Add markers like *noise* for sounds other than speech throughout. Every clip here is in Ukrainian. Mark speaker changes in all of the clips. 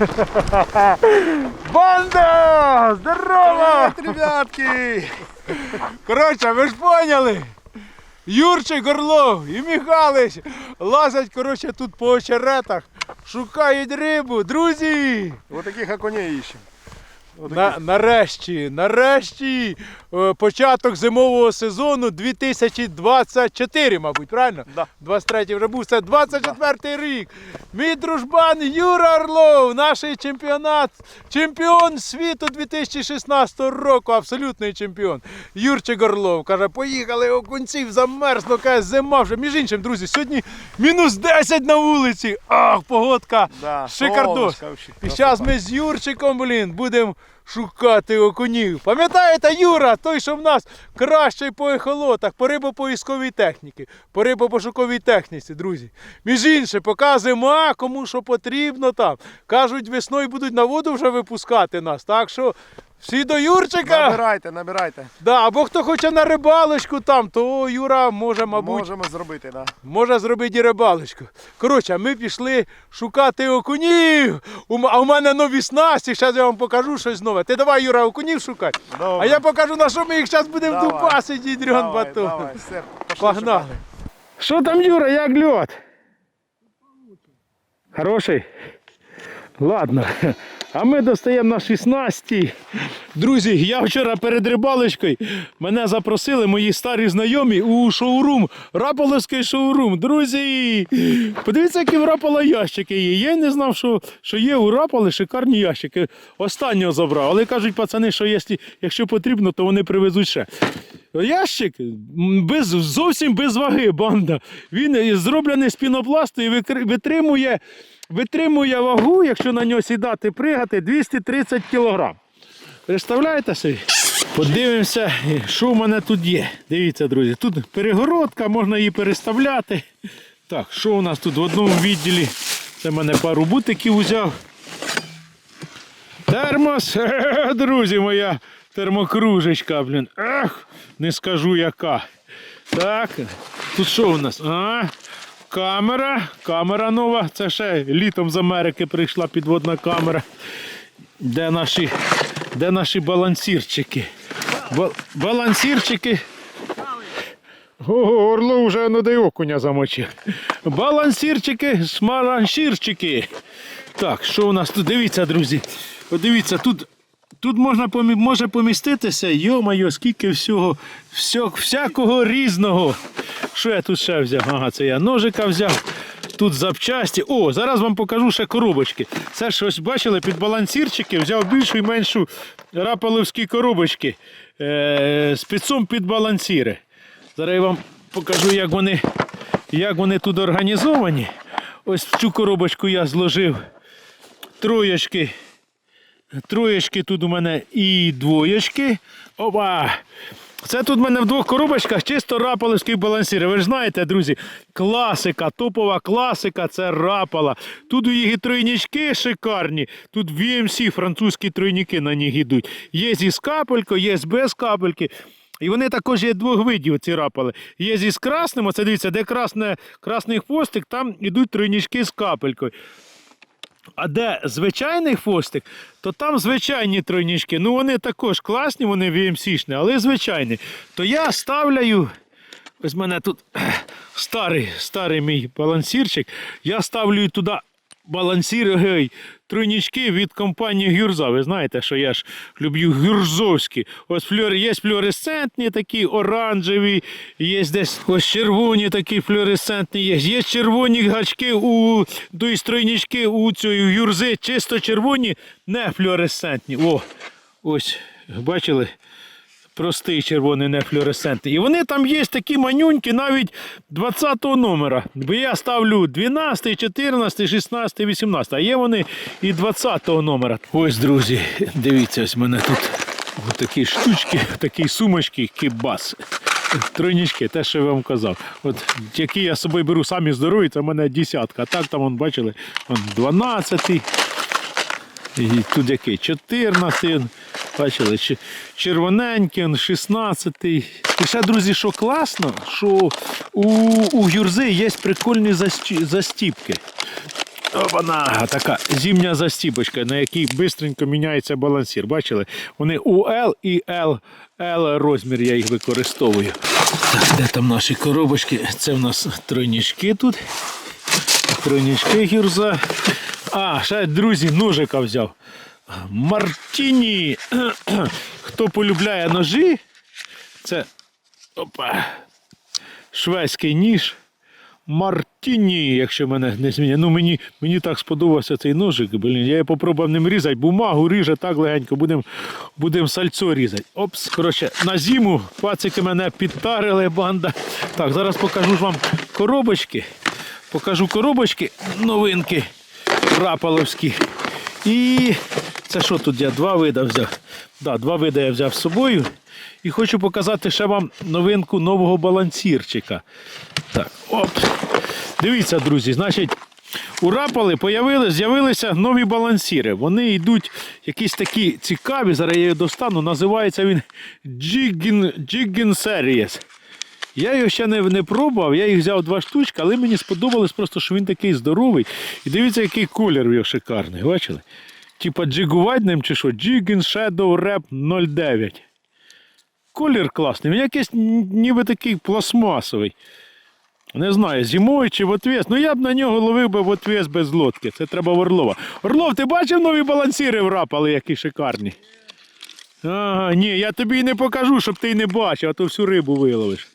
Speaker 1: *laughs* Банда! Здорово!
Speaker 2: Привет, ребятки!
Speaker 1: Коротше, ви ж поняли? Юрчик Горлов і Михалич лазять коротше, тут по очеретах, шукають рибу. Друзі!
Speaker 2: Вот таких окуней ищем.
Speaker 1: На, нарешті, нарешті е, початок зимового сезону 2024, мабуть, правильно?
Speaker 2: Да.
Speaker 1: 23 вже був, це 24 рік. Мій дружбан Юра Орлов, наш чемпіонат, чемпіон світу 2016 року, абсолютний чемпіон. Юрчик Орлов каже, поїхали окунців, замерзло, каже, зима вже. Між іншим, друзі, сьогодні мінус 10 на вулиці. Ах, погодка.
Speaker 2: Да,
Speaker 1: Шикардос. І зараз ми з Юрчиком, блін, будемо шукати окунів. Пам'ятаєте, Юра, той, що в нас кращий по ехолотах, по рибопоїсковій техніці, по рибопошуковій техніці, друзі. Між іншим, показуємо, а кому що потрібно там. Кажуть, весною будуть на воду вже випускати нас. Так що всі до Юрчика.
Speaker 2: Набирайте, набирайте.
Speaker 1: Да, або хто хоче на рибалочку там, то Юра може, мабуть,
Speaker 2: Можемо зробити, да.
Speaker 1: Може зробити і рибалочку. Коротше, ми пішли шукати окунів. У м- А у мене нові снасті, зараз я вам покажу щось нове. Ти давай, Юра, окунів шукай.
Speaker 2: Добре.
Speaker 1: А я покажу, на що ми їх зараз будемо
Speaker 2: Давай.
Speaker 1: дубасити, дрон
Speaker 2: Давай,
Speaker 1: батон.
Speaker 2: давай, все, пошли
Speaker 1: Погнали.
Speaker 2: шукати.
Speaker 1: Що там, Юра, як льот? Хороший? Ладно. А ми достаємо наші снасті. Друзі, я вчора перед рибалочкою мене запросили мої старі знайомі у шоурум, Раполовський шоурум. Друзі, подивіться, які в Рапола ящики є. Я не знав, що, що є у Раполи шикарні ящики. Останнього забрав. Але кажуть пацани, що якщо потрібно, то вони привезуть ще. Ящик без, зовсім без ваги, банда. Він зроблений з пінопласту і витримує, витримує вагу, якщо на нього сідати, пригати, 230 кг. Представляєте собі? Подивимося, що в мене тут є. Дивіться, друзі, тут перегородка, можна її переставляти. Так, що у нас тут в одному відділі? Це в мене пару бутиків узяв. Термос, *laughs* друзі, моя термокружечка, блін. Ех, не скажу яка. Так, тут що у нас? А, камера, камера нова. Це ще літом з Америки прийшла підводна камера. Де наші, де наші балансірчики? Ба- балансірчики. Ого, орло вже на де окуня замочив. Балансірчики, смараншірчики. Так, що у нас тут? Дивіться, друзі. От Дивіться, тут, тут можна може поміститися, йо-моє, скільки всього, всього, всякого різного. Що я тут ще взяв? Ага, це я ножика взяв. Тут запчасті. О, зараз вам покажу ще коробочки. Це ж бачили, під балансірчики взяв більшу і меншу рапаловські коробочки е- з підсум під балансіри. Зараз я вам покажу, як вони, як вони тут організовані. Ось цю коробочку я зложив троєчки. Троєчки тут у мене і двоєчки. Опа! Це тут в мене в двох коробочках чисто рапаловський балансір. Ви ж знаєте, друзі, класика, топова класика це рапала. Тут у їх і тройнички шикарні. Тут VMC французькі тройники на них йдуть. Є зі капелькою, є без капельки. І вони також є двох видів, ці рапали. Є зі з красним, оце дивіться, де красне, красний хвостик, там йдуть тройнички з капелькою. А де звичайний хвостик, то там звичайні тройнічки. Ну вони також класні, вони VMC-шні, але звичайні. То я ставляю. Ось в мене тут старий, старий мій балансірчик. Я ставлю туди балансір гей, від компанії Гюрза. Ви знаєте, що я ж люблю гюрзовські. Ось флюор, є флюоресцентні такі, оранжеві, є десь ось червоні такі флюоресцентні є. Є червоні гачки у тобто тройнички у цієї гюрзи, чисто червоні, не флюоресцентні. О, ось, бачили? Простий червоний нефлюоресцентний. І вони там є такі манюнькі навіть 20-го номера. Бо я ставлю 12, 14, 16, 18. А є вони і 20-го номера. Ось, друзі, дивіться, ось мене тут такі штучки, такі сумочки, кібас. Тройнички, те, що я вам казав. От які я з собою беру самі здорові, це в мене десятка. А так там, вон, бачили, вон 12. І тут який? 14, бачили, червоненький, 16. І ще, друзі, що класно, що у, у гюрзи є прикольні засті- застіпки. Опана, така зімня застіпочка, на якій швидко міняється балансір. Бачили? Вони UL і L, L розмір, я їх використовую. Так, де там наші коробочки? Це в нас тройнічки тут. Тройнічки гірза. А, ще, друзі, ножика взяв. Мартіні. *clears throat* Хто полюбляє ножі, це опа, шведський ніж. Мартіні, якщо мене не змінює. Ну мені, мені так сподобався цей ножик. Блін, я попробував ним різати. Бумагу ріже так легенько, будемо будем сальцо різати. Опс, коротше, на зиму пацики мене підтарили, банда. Так, зараз покажу вам коробочки. Покажу коробочки, новинки рапаловські. І це що тут я два вида взяв? Да, два вида я взяв з собою. І хочу показати ще вам новинку нового балансірчика. Так, оп. Дивіться, друзі, значить, у рапали з'явилися нові балансіри. Вони йдуть якісь такі цікаві. Зараз я їх достану. Називається він Jiggin Series. Я його ще не, не пробував, я їх взяв два штучки, але мені сподобалось просто, що він такий здоровий. І дивіться, який колір його шикарний. Бачили? Типа джигувати ним чи що? Jiggin Shadow Rap 09. Колір класний. Він якийсь ніби такий пластмасовий. Не знаю, зимою чи в отвес. Ну я б на нього ловив би в отвес без лодки. Це треба в Орлова. Орлов, ти бачив нові балансіри врапали, які шикарні? Ага, ні, я тобі й не покажу, щоб ти не бачив, а то всю рибу виловиш.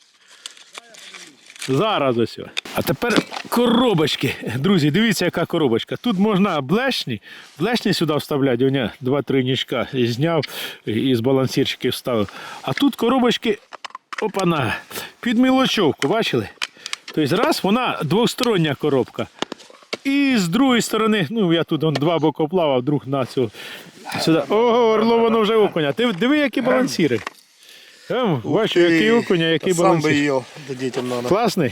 Speaker 1: Зараз ось. А тепер коробочки. Друзі, дивіться, яка коробочка. Тут можна блешні, блешні сюди вставляти. Оня два-три нічка зняв і з балансірчиків вставив. А тут коробочки, опана, під мілочовку, бачили? Тобто раз, вона двостороння коробка. І з другої сторони, ну я тут он, два бокоплава, друг на цю. Сюди. Ого, орло, воно вже окуня. Диви, які балансіри. Ем, бачу, який окуня, який
Speaker 2: Сам бы
Speaker 1: балансір.
Speaker 2: ел, да детям надо.
Speaker 1: Класний,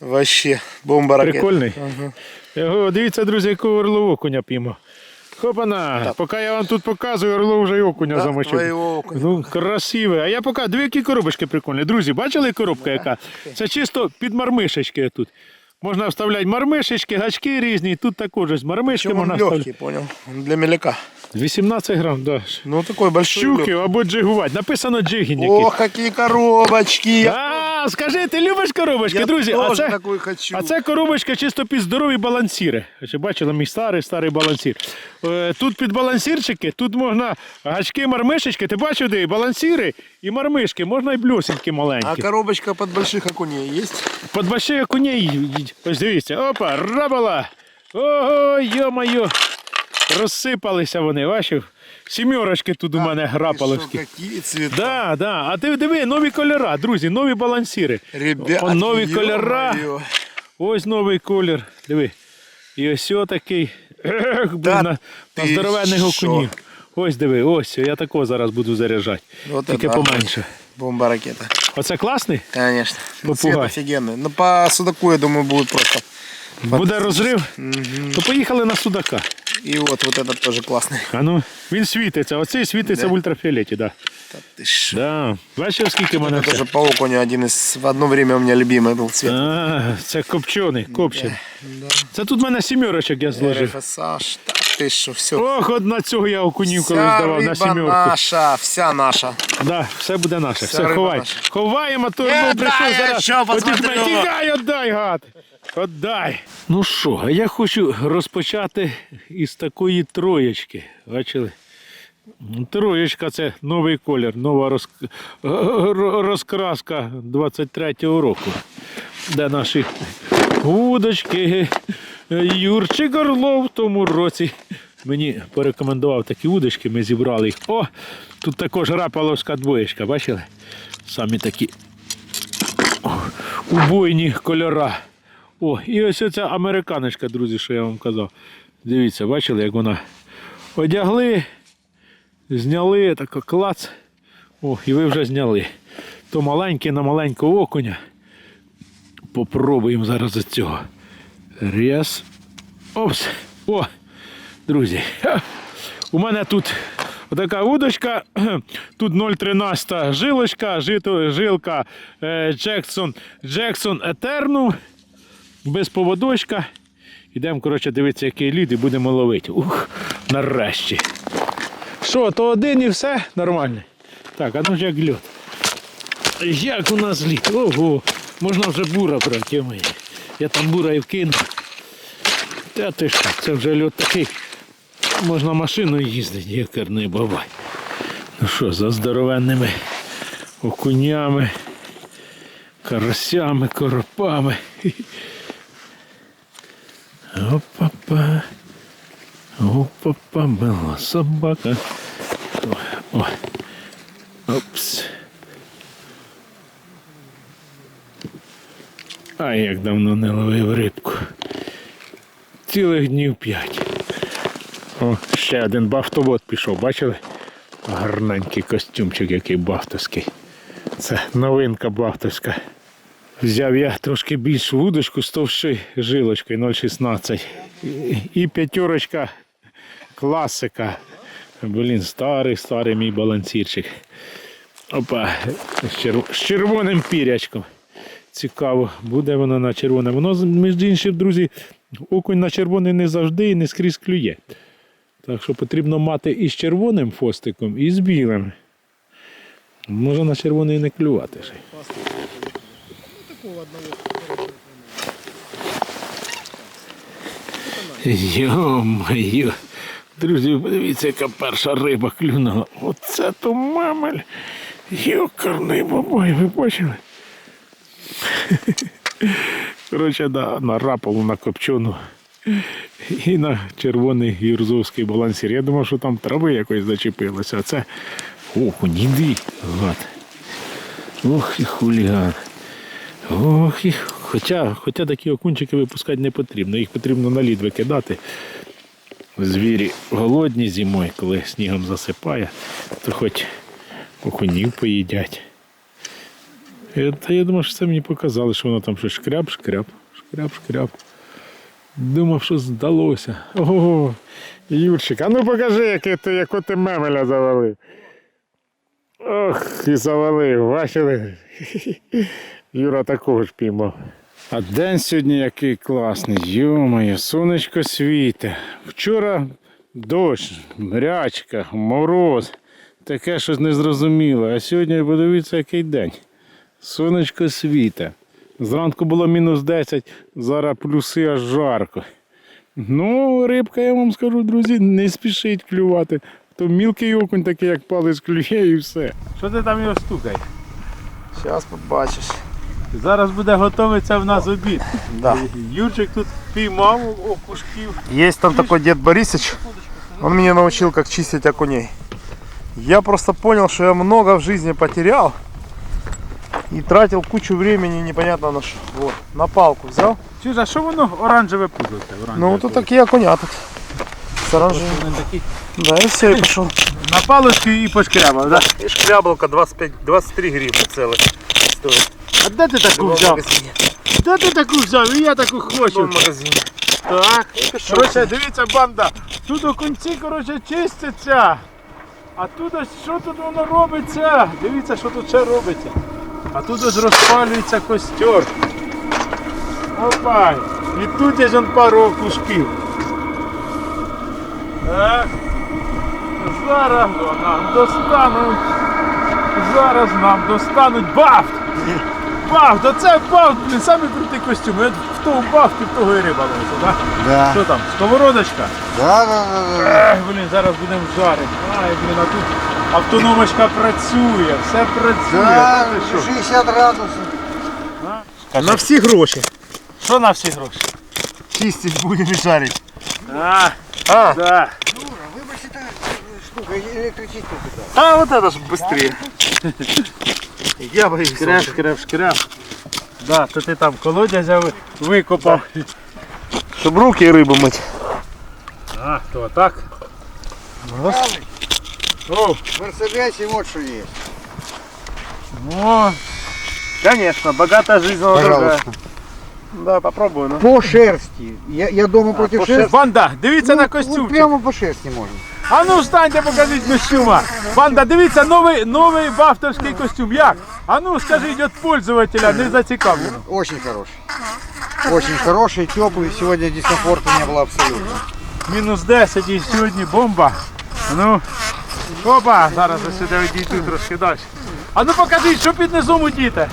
Speaker 2: Вообще, бомба ракета.
Speaker 1: прикольний.
Speaker 2: Ага.
Speaker 1: Його, дивіться, друзі, яку орлову окуня піймав. Хопана! Поки я вам тут показую, орлов вже й окуня
Speaker 2: Да,
Speaker 1: замочив.
Speaker 2: окуня.
Speaker 1: Ну, красиве. А я поки дві які коробочки прикольні. Друзі, бачили коробка яка? Це чисто під мармишечки тут. Можна вставляти мармишечки, гачки різні. Тут також мармишки
Speaker 2: он
Speaker 1: можна
Speaker 2: легкий,
Speaker 1: вставляти.
Speaker 2: понял? Для меляка.
Speaker 1: 18 грам, да.
Speaker 2: Ну такой большой.
Speaker 1: Щуки або джигувати. Написано джигінь
Speaker 2: О, какие коробочки!
Speaker 1: А, скажи, ти любиш коробочки,
Speaker 2: Я
Speaker 1: друзі? А це,
Speaker 2: такой хочу.
Speaker 1: а це коробочка чисто під здорові балансіри. Ось бачили, мій старий старий балансір. Е, Тут під балансірчики, тут можна гачки, мармишечки. Ти бачив, де і балансіри і мармишки, можна і блюсенькі
Speaker 2: А коробочка под больших окуней есть?
Speaker 1: Под больших окуней, ось дивіться, опа, рабала. Ого, йо-моє. Розсипалися вони, бачив? Сімерочки тут у мене
Speaker 2: Ты
Speaker 1: грапаловські.
Speaker 2: шо, Какие цвета?
Speaker 1: Да, да. А ти диви, нові кольора, друзі, нові балансіри.
Speaker 2: Ребят,
Speaker 1: О, нові кольора.
Speaker 2: ё-моё.
Speaker 1: Ось новий колір. Диви. І ось такий. Ех, блін,
Speaker 2: Та
Speaker 1: на, на
Speaker 2: ти
Speaker 1: здоровенних
Speaker 2: що?
Speaker 1: окунів. Ось диви, ось, я такого зараз буду заряджати.
Speaker 2: Вот
Speaker 1: Тільки
Speaker 2: это
Speaker 1: поменше.
Speaker 2: Бомба ракета.
Speaker 1: Оце класний?
Speaker 2: Конечно. Ну, Цвет
Speaker 1: Попугай.
Speaker 2: офигенный. Ну по судаку, я думаю, будет просто.
Speaker 1: Буде розрив,
Speaker 2: Мгм.
Speaker 1: то поїхали на судака.
Speaker 2: И вот, вот этот тоже классный.
Speaker 1: А ну, він світиться, оцей світиться
Speaker 2: Да.
Speaker 1: в ультрафіолеті, да.
Speaker 2: Да ты шо.
Speaker 1: Да. Бачив, скільки в мене
Speaker 2: Это
Speaker 1: це?
Speaker 2: же по окуню один из в одно время у меня любимый был цвет.
Speaker 1: А, це копчений, копчений.
Speaker 2: Да.
Speaker 1: Це тут в мене сімерочок я зложив.
Speaker 2: РФСАЖ, да ты что, все.
Speaker 1: Ох, от на цього я окунів коли
Speaker 2: Вся
Speaker 1: здавав на
Speaker 2: риба
Speaker 1: сімерку.
Speaker 2: наша, вся наша.
Speaker 1: Да, все буде наше.
Speaker 2: Вся
Speaker 1: все,
Speaker 2: риба
Speaker 1: ховай.
Speaker 2: наша.
Speaker 1: Ховаємо, то
Speaker 2: Не
Speaker 1: ну, прийшов
Speaker 2: дай,
Speaker 1: зараз.
Speaker 2: що посмотрю.
Speaker 1: Отвізьми. Тікай, отдай, гад. Отдай. Ну що, а я хочу розпочати із такої троєчки. Бачили? Троєчка це новий колір, нова роз... розкраска 23-го року. Де наші удочки. Юрчик Орлов в тому році мені порекомендував такі удочки, ми зібрали їх. О, тут також рапаловська двоєчка, бачили? Самі такі убойні кольора. О, і ось ця американочка, друзі, що я вам казав. Дивіться, бачили, як вона одягли, зняли, так клац. О, і ви вже зняли. То маленьке на маленького окуня. Попробуємо зараз з цього. Раз. Опс. О, друзі. У мене тут така удочка. Тут 0,13 жилочка, жито, жилка е, Джексон, Джексон. Без поводочка. Ідемо, коротше, дивитися, який лід, і будемо ловити. Ух, нарешті. Що, то один і все нормально? Так, а ну ж як льот. Як у нас лід? Ого, можна вже бура брати. Я там бура і вкинув. Та ти ж так, це вже льот такий. Можна машиною їздити, як карний бабай. Ну що, за здоровенними окунями, карасями, коропами. Опа-па. Опа-па, була собака. О, о. Опс. А як давно не ловив рибку. Цілих днів п'ять. О, ще один бафтобот пішов, бачили? Гарненький костюмчик, який бафтовський. Це новинка бафтовська. Взяв я трошки більшу вудочку з товщою жилочкою 0,16. І, п'ятерочка класика. Блін, старий, старий мій балансірчик. Опа, з червоним пірячком. Цікаво, буде воно на червоне. Воно, між іншим, друзі, окунь на червоний не завжди і не скрізь клює. Так що потрібно мати і з червоним фостиком, і з білим. Може на червоний не клювати ще. Йо-моє. Друзі, подивіться, яка перша риба клюнула. Оце то мамель. Йокарний бабай, ви бачили? Коротше, да, на раполу, на копчену і на червоний гірзовський балансір. Я думав, що там трави якось зачепилося, а це ох, іди, гад. Ох і хуліган. Ох, і... Хоча, хоча такі окунчики випускати не потрібно, їх потрібно на лід викидати. Звірі голодні зимою, коли снігом засипає, то хоч окунів поїдять. Та я думав, що це мені показали, що воно там щось шкряб, шкряб, шкряб, шкряб. Думав, що здалося. Ого, Юрчик, а ну покажи, який ти, яку ти мемеля завалив. Ох, і завалив, бачили? Юра такого ж піймав. А день сьогодні який класний. Йо-моє, сонечко світе. Вчора дощ, мрячка, мороз. Таке щось незрозуміле. А сьогодні подивіться, який день. Сонечко світе. Зранку було мінус 10, зараз плюси аж жарко. Ну, рибка, я вам скажу, друзі, не спішить клювати. То мілкий окунь такий, як палець клює і все. Що ти там його стукаєш?
Speaker 2: Зараз побачиш.
Speaker 1: Зараз буде готовиться в нас обід.
Speaker 2: Да.
Speaker 1: Юрчик тут піймав окушків.
Speaker 2: Есть там такой дед Борисыч. Он меня научил, как чистить окуней. Я просто понял, что я много в жизни потерял. И тратил кучу времени непонятно на что. Вот, на палку взял.
Speaker 1: Чуж, а що воно оранжеве пузоте?
Speaker 2: Ну вот тут такие окуня тут. С оранжевым. Да, и все, и пошел.
Speaker 1: На палочку і пошкрябав, да?
Speaker 2: И шкрябалка 25, 23 гривны целых стоит.
Speaker 1: А де ти таку взяв? Де ти таку взяв? І я таку
Speaker 2: В
Speaker 1: хочу. Так. Коротше, дивіться, банда. Тут у кінці, коротше, чиститься. А тут ось що тут воно робиться? Дивіться, що тут ще робиться. А тут ось розпалюється костер. Опа! І тут є ж пару окушків. Так. Зараз нам достануть. Зараз нам достануть бафт! Бафт! Оце бафт, блін, самий крутий костюм. Я в тому бафті, в того і риба ловиться, так?
Speaker 3: Да.
Speaker 1: Що там? Сковородочка?
Speaker 3: Да, да, да, да.
Speaker 1: Ех, блін, зараз будемо жарити. Ай, блін, а тут автономочка працює, все працює.
Speaker 3: Да,
Speaker 1: Та ти що?
Speaker 3: 60 градусов.
Speaker 2: На все гроши.
Speaker 1: Що на всі гроші?
Speaker 2: Чистить будем и жарить.
Speaker 1: А,
Speaker 2: А,
Speaker 1: да.
Speaker 3: Выбросить эта штука, электричество туда.
Speaker 2: а вот это же быстрее. *laughs* Я боюсь.
Speaker 1: Шкряп, шкряп, шкряп. Да, то ти там колодязя ви- викопав.
Speaker 2: Чтобы руки и рыбу мыть.
Speaker 1: А, то так. О,
Speaker 3: В Мерседесе вот что есть.
Speaker 1: о,
Speaker 2: Конечно, богатая жизнь она другая.
Speaker 3: Пожалуйста.
Speaker 2: Да, попробую. Ну.
Speaker 3: По шерсти. Я, я дома против
Speaker 2: по
Speaker 3: шерсти.
Speaker 1: Банда, дивіться на
Speaker 3: Вот
Speaker 1: костюмчик.
Speaker 3: прямо по шерсти можно.
Speaker 1: А ну встаньте, покажіть костюма. Банда, дивіться, новий, новий бафтовський костюм. Як? А ну скажіть від пользователя, не зацікавлено.
Speaker 3: Очень хороший. Очень хороший, теплый. Сегодня дискомфорта не было абсолютно.
Speaker 1: Мінус 10 і сьогодні бомба. Ну, опа, зараз я сюди відійду трошки далі. А ну покажіть, що під низом удіти.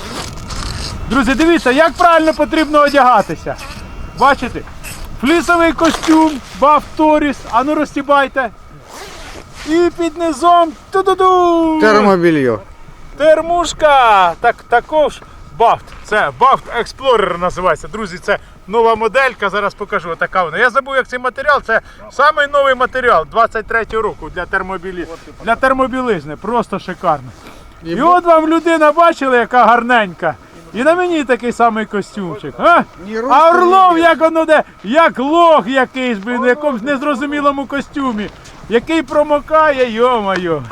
Speaker 1: Друзі, дивіться, як правильно потрібно одягатися. Бачите? Флісовий костюм, баф Торіс, а ну розтібайте. І під низом ту-ду-ду!
Speaker 3: Термобелье.
Speaker 1: Термушка! Так, також Бафт. Це Бафт Explorer називається. Друзі, це нова моделька. Зараз покажу. Така вона. Я забув, як цей матеріал. Це самий новий матеріал 23-го року для термобілі... для термобілизни. Просто шикарно. І, от вам людина бачила, яка гарненька. І на мені такий самий костюмчик. А, а Орлов, як воно де, як лох якийсь, блін, в якомусь незрозумілому костюмі Який промокає, йо-моє.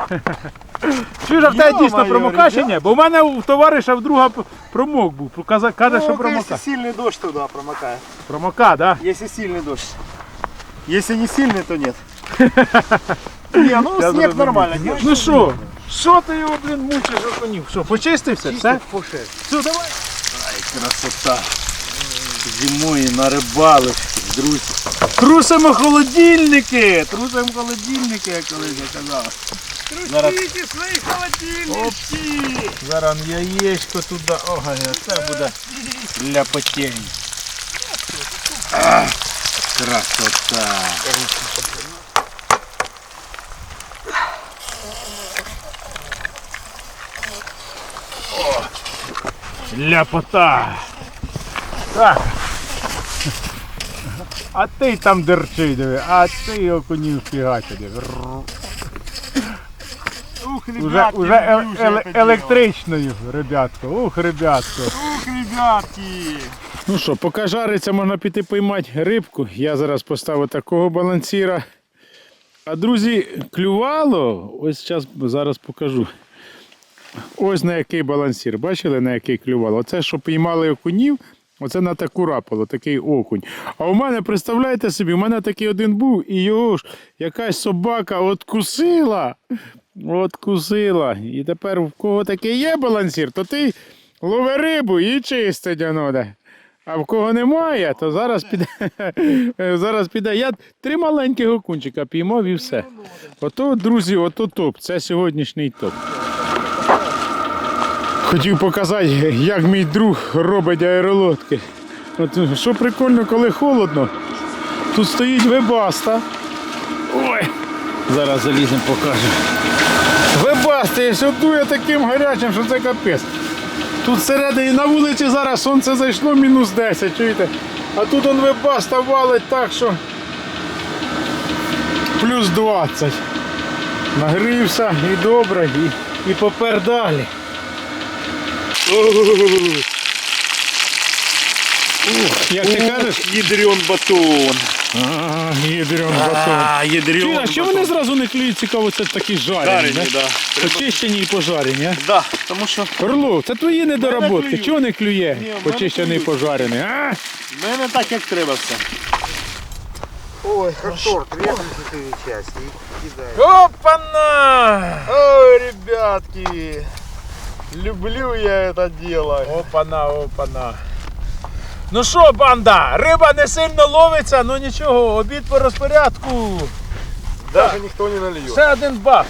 Speaker 1: Чуєш, а в тебе дійсно
Speaker 2: Йо-моє,
Speaker 1: промокає чи
Speaker 2: ребят.
Speaker 1: ні? Бо в мене у товариша вдруга п- промок був. Каза- Каже, що
Speaker 2: Ну,
Speaker 1: промока.
Speaker 2: если сильный дождь, туда промокает.
Speaker 1: Промока, да?
Speaker 2: Если сильный дождь. Если не сильный, то нет. *laughs* Не, ну
Speaker 1: Я
Speaker 2: снег
Speaker 1: зрозумів.
Speaker 2: нормально держит.
Speaker 1: Ну що? Що ти його, блін, мучиш окунів? Що, почистився? Все? Все, давай.
Speaker 2: Ай, красота. Зимою на рибалочці, друзі.
Speaker 1: Трусимо холодильники! Трусимо холодильники, я колись я казав. Зараз...
Speaker 2: свої холодильники.
Speaker 1: Зараз яєчко туди. Ога, це буде для потєнь.
Speaker 2: Красота.
Speaker 1: Ляпота. Так. А ти там дерчи, диви, а ти окунів фігача, диви.
Speaker 2: Ух,
Speaker 1: Уже,
Speaker 2: ребятки,
Speaker 1: уже е- еле-
Speaker 2: дело.
Speaker 1: електричною, ребятко. Ух, ребятко.
Speaker 2: Ух, ребятки.
Speaker 1: Ну що, поки жариться, можна піти поймати рибку. Я зараз поставив такого балансіра. А друзі, клювало. Ось зараз, зараз покажу. Ось на який балансір. Бачили, на який клювало? Оце, що піймали окунів, оце на таку рапало, такий окунь. А у мене, представляєте собі, у мене такий один був, і його ж якась собака откусила. Откусила. І тепер в кого такий є балансір, то ти лови рибу і чистить оно. А в кого немає, то зараз піде. *laughs* зараз піде. Я три маленьких окунчика піймав і все. Ото, друзі, ото топ. Це сьогоднішній топ. Хотів показати, як мій друг робить аеролодки. От, що прикольно, коли холодно. Тут стоїть вебаста. Ой! Зараз заліземо, покажемо. Вебаста, і що дує таким гарячим, що це капець. Тут всередині на вулиці зараз сонце зайшло мінус 10, чуєте? А тут он вебаста валить так, що плюс 20. Нагрівся і добре, і, і попер далі. Ух, як ти кажеш?
Speaker 2: Ядрен батон.
Speaker 1: А, ядрен батон.
Speaker 2: А, ядрен
Speaker 1: Чуєш, а що вони зразу не клюють, цікаво, це такі жарені,
Speaker 2: Жарені,
Speaker 1: да?
Speaker 2: да.
Speaker 1: Почищені і пожарені, а?
Speaker 2: Да, тому що
Speaker 1: Орлов, це твої недоработки.
Speaker 2: клюють.
Speaker 1: Чого не клює?
Speaker 2: Ні, в мене
Speaker 1: Почищений і
Speaker 2: клюють.
Speaker 1: пожарений, а?
Speaker 2: в мене так, як треба все.
Speaker 3: Ой, как торт. Режем четыре части и кидаем.
Speaker 1: Опана!
Speaker 2: Ой, ребятки. Люблю я это дело.
Speaker 1: Опана, опана. Ну що, банда, риба не сильно ловиться, ну нічого, обід по розпорядку.
Speaker 2: Даже никто не нальет.
Speaker 1: Ще один бак.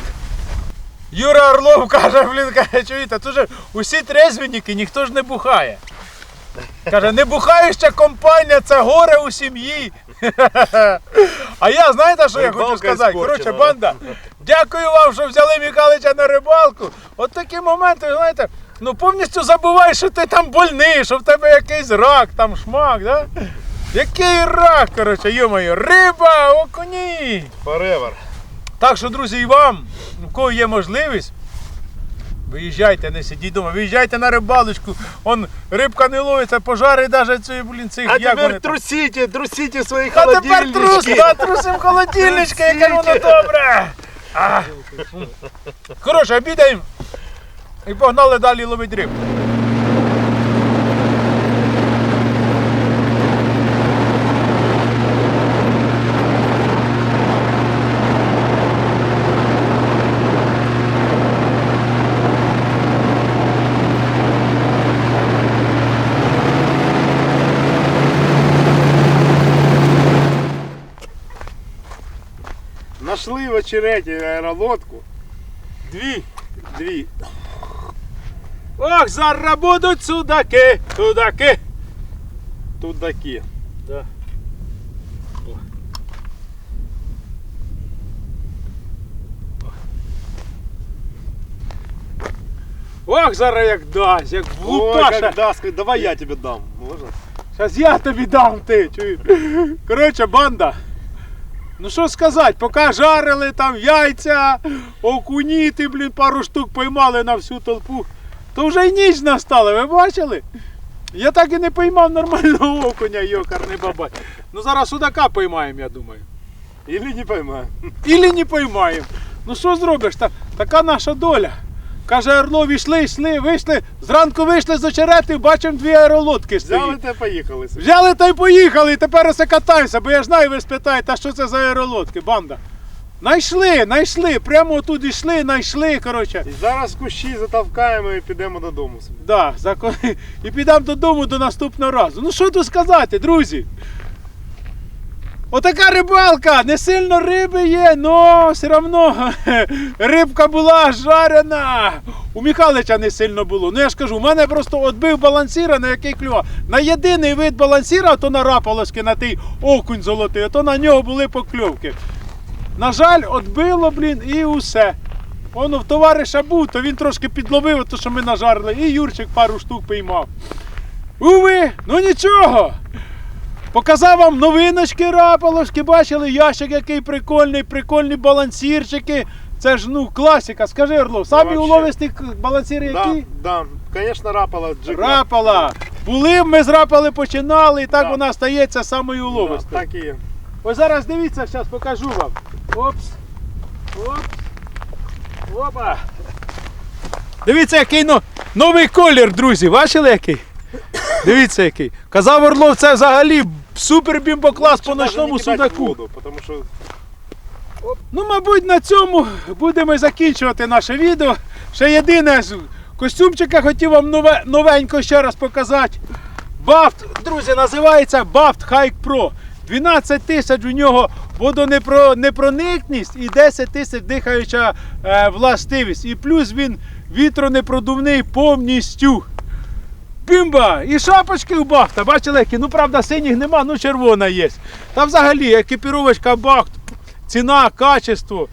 Speaker 1: Юра Орлов каже, блін, каже, чуєте, тут же усі трезвенники, ніхто ж не бухає. Каже, не бухаюча компанія це горе у сім'ї. *laughs* А я знаєте, що я хочу сказати? Коротше, банда, дякую вам, що взяли Михайловича на рибалку. От такі моменти, знаєте, ну повністю забуваєш, що ти там больний, що в тебе якийсь рак, там шмак, да? Який рак, коротше, йомаю, риба, окуні.
Speaker 2: Forever.
Speaker 1: Так що, друзі, і вам, у кого є можливість, виїжджайте, не сидіть вдома, виїжджайте на рибалочку. Он рибка не ловиться, пожари навіть ці, блін, цих
Speaker 2: А
Speaker 1: як
Speaker 2: теперь
Speaker 1: трусіть там?
Speaker 2: трусите, трусите свои
Speaker 1: А тепер
Speaker 2: холодильнички.
Speaker 1: трус, да, трусим холодильнички, яке воно добре. А. Коротше, обідаємо і погнали далі ловити рибу.
Speaker 2: Зайшли в очереті аеролодку. Дві. Дві.
Speaker 1: Ох, зараз будуть судаки, судаки.
Speaker 2: Тудаки.
Speaker 1: Да. Ох, зараз як дасть, як
Speaker 2: Ой,
Speaker 1: влупаша.
Speaker 2: как да, давай я тебе дам. Можно?
Speaker 1: Зараз я тобі дам ти. чуєш? Коротше, банда. Ну що сказати, поки жарили там яйця, окуні, ти, блін, пару штук поймали на всю толпу, то вже й ніч настала, ви бачили? Я так і не поймав нормального окуня, йокарний бабай. Ну зараз судака поймаємо, я думаю.
Speaker 2: Или не поймаю.
Speaker 1: Ілі не поймаємо. Ну що зробиш? Та, така наша доля. Каже, Орлов, йшли, йшли, вийшли. Зранку вийшли з очерети, бачимо дві аеролодки стоїть.
Speaker 2: Взяли та поїхали. собі.
Speaker 1: Взяли та й поїхали, і тепер оце катаємося, бо я ж знаю, ви спитаєте, а що це за аеролодки, банда? Найшли, найшли, прямо тут йшли, найшли, коротше.
Speaker 2: І зараз кущі затовкаємо і підемо додому собі.
Speaker 1: Да, закон- *laughs* і підемо додому до наступного разу. Ну що тут сказати, друзі? Отака рибалка, не сильно риби є, але все одно *laughs* рибка була жарена. У Михайлича не сильно було. Ну я ж кажу, у мене просто отбив балансіра, на який клював. На єдиний вид балансіра, то на рапалоски, на той окунь золотий, а то на нього були покльовки. На жаль, отбило, блін, і усе. Воно в товариша був, то він трошки підловив, то що ми нажарили, і Юрчик пару штук піймав. Уви, ну нічого. Показав вам новиночки рапалошки, бачили, ящик який прикольний, прикольні балансірчики. Це ж ну класика. Скажи, Орлов, самі уловисті балансіри
Speaker 2: Да,
Speaker 1: які?
Speaker 2: да, конечно, рапала джек.
Speaker 1: Рапала. Були, ми з рапали починали, і так
Speaker 2: Да.
Speaker 1: вона стається самою
Speaker 2: Да,
Speaker 1: уловистою.
Speaker 2: так і є.
Speaker 1: Ось зараз дивіться, зараз покажу вам. Опс. Опс. Опа. Дивіться, який но- новий колір, друзі. Бачили який? Дивіться який. Казав Орлов, це взагалі супер бімбоклас по ночному судаку.
Speaker 2: потому що
Speaker 1: Ну, мабуть, на цьому будемо закінчувати наше відео. Ще єдине з костюмчика хотів вам нове, новенько ще раз показати. Бафт, друзі, називається Бафт Hike Pro. 12 тисяч у нього водонепроникність і 10 тисяч дихаюча е, властивість. І плюс він вітронепродувний повністю. Бімба! І шапочки у Бахта, бачили які? Ну правда синіх нема, ну червона є. Та взагалі екіпіровочка Бахт, ціна, качество.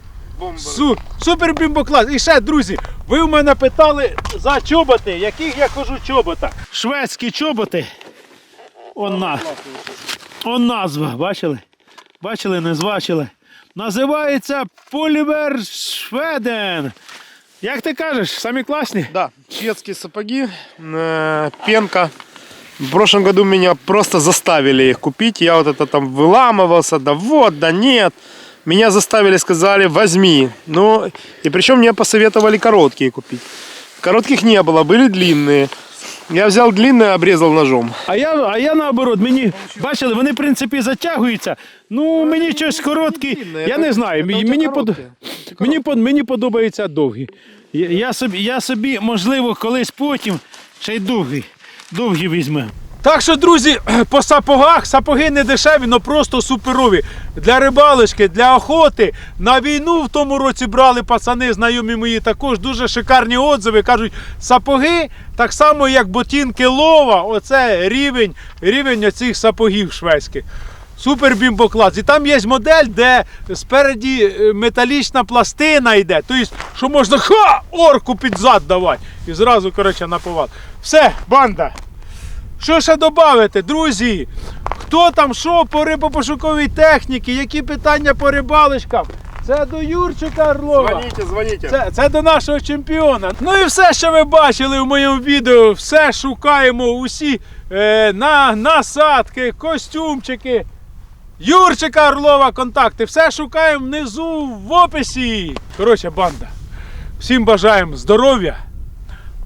Speaker 1: Су, супер бімбоклас. І ще, друзі, ви в мене питали за чоботи, яких я хожу чобота. Шведські чоботи. Она. Он назва, бачили? Бачили, не звачили. Називається Полівер Шведен. Як ти кажеш, самі класні?
Speaker 2: Да, шведские сапоги, э, пенка. В прошлом году меня просто заставили их купить. Я вот это там выламывался, да вот, да нет. Меня заставили, сказали, возьми. Ну, и причем мне посоветовали короткие купить. Коротких не было, были длинные. Я взяв длинне, обрізав ножом.
Speaker 1: А я, а я наоборот, мені бачили, вони в принципі затягуються. Ну мені щось короткі.
Speaker 2: длинне,
Speaker 1: Я не знаю. Мені, под... мені, под- мені подобаються довгі. Я, я, собі, я собі, можливо, колись потім ще й довгі. Довгі візьму. Так що, друзі, *clears throat* по сапогах сапоги не дешеві, але просто суперові. Для рибалочки, для охоти. На війну в тому році брали пацани, знайомі мої також дуже шикарні отзиви. Кажуть, сапоги так само, як ботинки лова. Оце рівень, рівень оцих сапогів шведських. Супер бімбоклас. І там є модель, де спереді е, металічна пластина йде. Тобто, що можна ха, орку під зад давати. І зразу, коротше, наповал. Все, банда. Що ще додати, друзі? Хто там що по рибопошуковій техніці, які питання по рибалочкам? Це до Юрчика Орлова.
Speaker 2: Звоните, звоните.
Speaker 1: Це, це до нашого чемпіона. Ну і все, що ви бачили в моєму відео, все шукаємо усі е, на, насадки, костюмчики. Юрчика Орлова, контакти. Все шукаємо внизу в описі. Коротше, банда. Всім бажаємо здоров'я,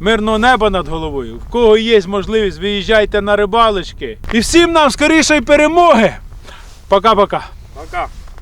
Speaker 1: мирного неба над головою. В кого є можливість, виїжджайте на рибалочки. І всім нам скорішої перемоги. Пока-пока.
Speaker 2: Пока.